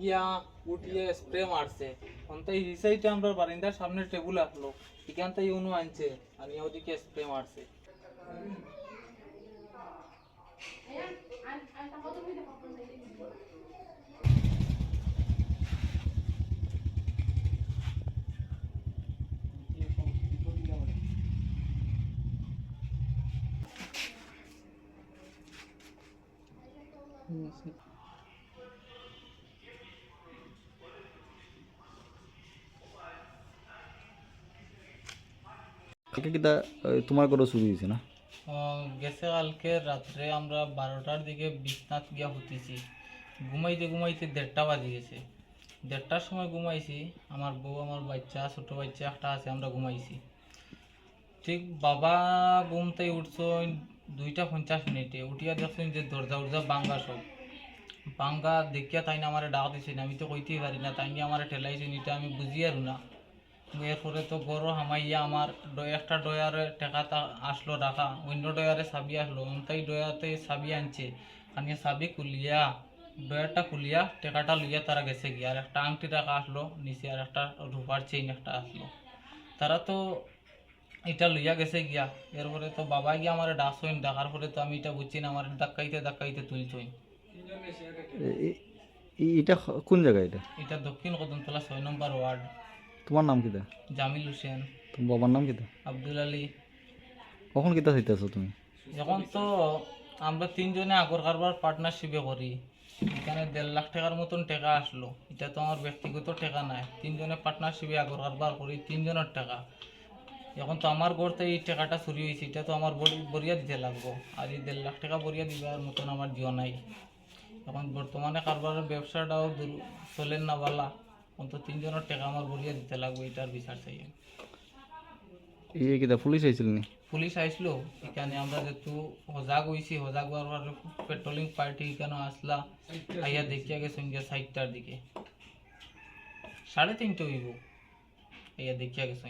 গিয়া উঠিয়ে স্প্রে মারছে। অন্তাই সাইডে আমরা বারিন্দার সামনে টেবিল আসলো এখান থেকে উনু আনছে আর ওদিকে স্প্রে মারছে। কালকে কিতা তোমার করে শুরু হয়েছে না? গেছে কালকে রাত্রে আমরা বারোটার দিকে বিছনাথ গিয়া হতেছি। ঘুমাইতে ঘুমাইতে দেড়টা বাজে গেছে। দেড়টার সময় ঘুমাইছি, আমার বউ, আমার বাচ্চা, ছোট বাচ্চা একটা আছে, আমরা ঘুমাইছি। ঠিক বাবা ঘুমতে উঠছো দুইটা পঞ্চাশ মিনিটে, উঠিয়া দেখছেন যে দরজা উরজা বাঙ্গা সব। বাঙ্গা দেখিয়া তাই না আমার ডাক দিছে, আমি তো কইতেই পারি না তাই আমার ঠেলাইছে এটা আমি বুঝি আর না। এরপরে তো গরো হামাইয়া আমার একটা ডয়ারে টেকাটা আসলো রাখা অন্য ডয়ারে চাবি আসলো তাই ডয়াতে চাবি আনছে। আনিয়ে চাবি খুলিয়া ডয়ারটা খুলিয়া টেকাটা লইয়া তারা গেছে গিয়া। আর একটা আংটি রাখা আসলো নিচে আর একটা রূপার চেইন একটা আসলো। তারা তো এটা লইয়া গেছে গিয়া। এরপরে তো বাবা গিয়া আমার ডাকছইন ডাকার পরে তো আমি এটা বুঝছি না আমার ধাক্কাইতে ধাক্কাইতে তুলছইন এটা কোন জায়গা এটা এটা দক্ষিণ কদমতলা ছয় নম্বর ওয়ার্ড তোমার নাম কিতা জামিল হোসেন। তোমার বাবার নাম কিতা আব্দুল আলী। কখন কিতা চাইতেছো তুমি? এখন তো আমরা তিনজনে আগর কারবার পার্টনারশিপে করি এখানে দেড় লাখ টাকার মতন টাকা আসলো। এটা তো আমার ব্যক্তিগত টাকা নাই। তিনজনে পার্টনারশিপে আগর কারবার করি তিনজনের টাকা। এখন তো আমার গড়তে এই টাকাটা চুরি হয়েছে এটা তো আমার বরিয়া দিতে লাগবো। আর এই দেড় লাখ টাকা বরিয়া দিবার মতন আমার জিও নাই। এখন বর্তমানে কারবারের ব্যবসাটাও চলেন না বালা। অন্তত তিনজনের টাকা আমার বরিয়া দিতে লাগবে এটার বিচার চাই কিতা পুলিশ আইছিল নি? পুলিশ আইসলো এখানে আমরা যেহেতু সজাগ হয়েছি সজাগ হওয়ার পরে পেট্রোলিং পার্টি এখানে আসলা আইয়া দেখিয়া গেছে গিয়া সাইডটার দিকে। সাড়ে তিনটে হইব আইয়া দেখিয়া গেছে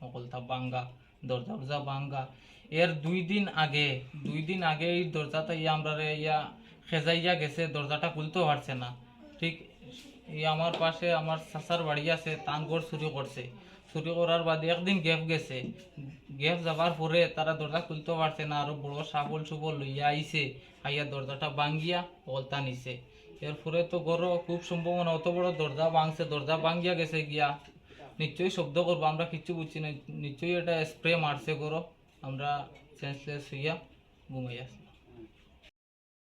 সকলটা বাঙ্গা দরজা উরজা বাঙ্গা। এর দুই দিন আগে দুই দিন আগে এই দরজাটা ইয়া আমরা ইয়া খেজাইয়া গেছে দরজাটা খুলতেও পারছে না। ঠিক এই আমার পাশে আমার চাচার বাড়ি আছে তান ঘর চুরি করছে। চুরি করার বাদে একদিন গ্যাপ গেছে। গ্যাপ যাবার পরে তারা দরজা খুলতে পারছে না, আরও বড় সাবল সুবল লইয়া আইছে, আইয়া দরজাটা ভাঙ্গিয়া পলতা নিছে। এরপরে তো গরো, খুব সম্ভাবনা, অত বড় দরজা ভাঙছে, দরজা ভাঙ্গিয়া গেছে গিয়া। নিশ্চয়ই শব্দ করব, আমরা কিচ্ছু বুঝছি না, নিশ্চয়ই এটা স্প্রে মারছে গরো। আমরা সেন্সলেস হইয়া ঘুমাই আছি।